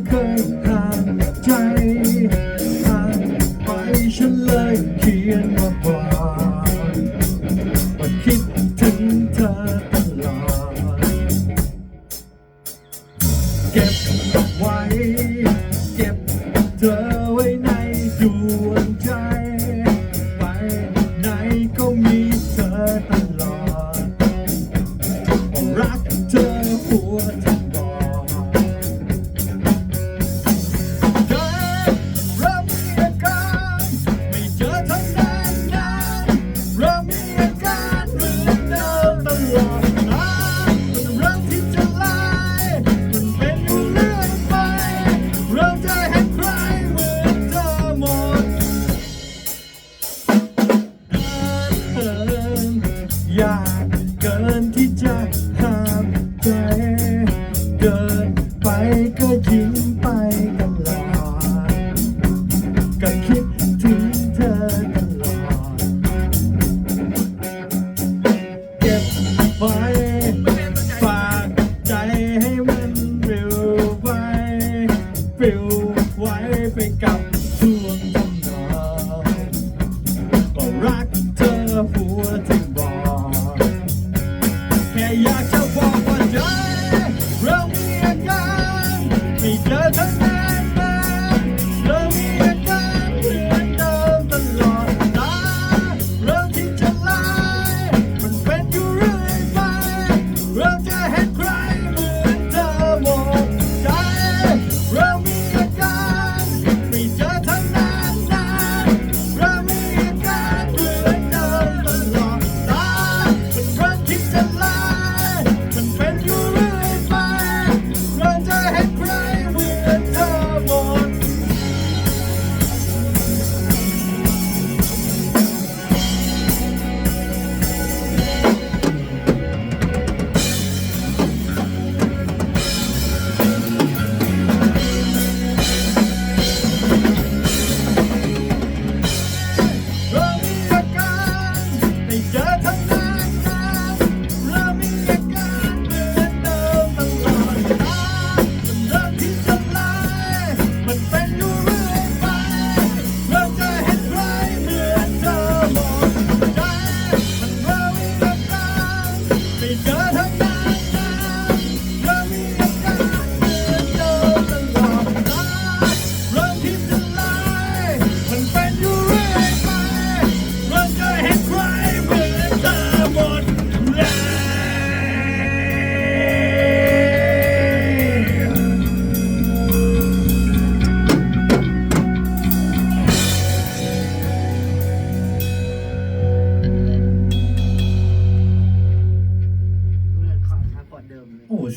Okay. เธอตลอด เก็บไว้ เก็บเธอไว้ในดวงใจ ไปไหนก็มีเธอตลอด รักเธอหัวใจ ห้ามใจเกินไปก็ยิ้มไปตลอดก็คิดถึงเธอตลอด เก็บไว้ฝากใจให้มันปลวไปปลวไว้ไปกับ Happy birthday.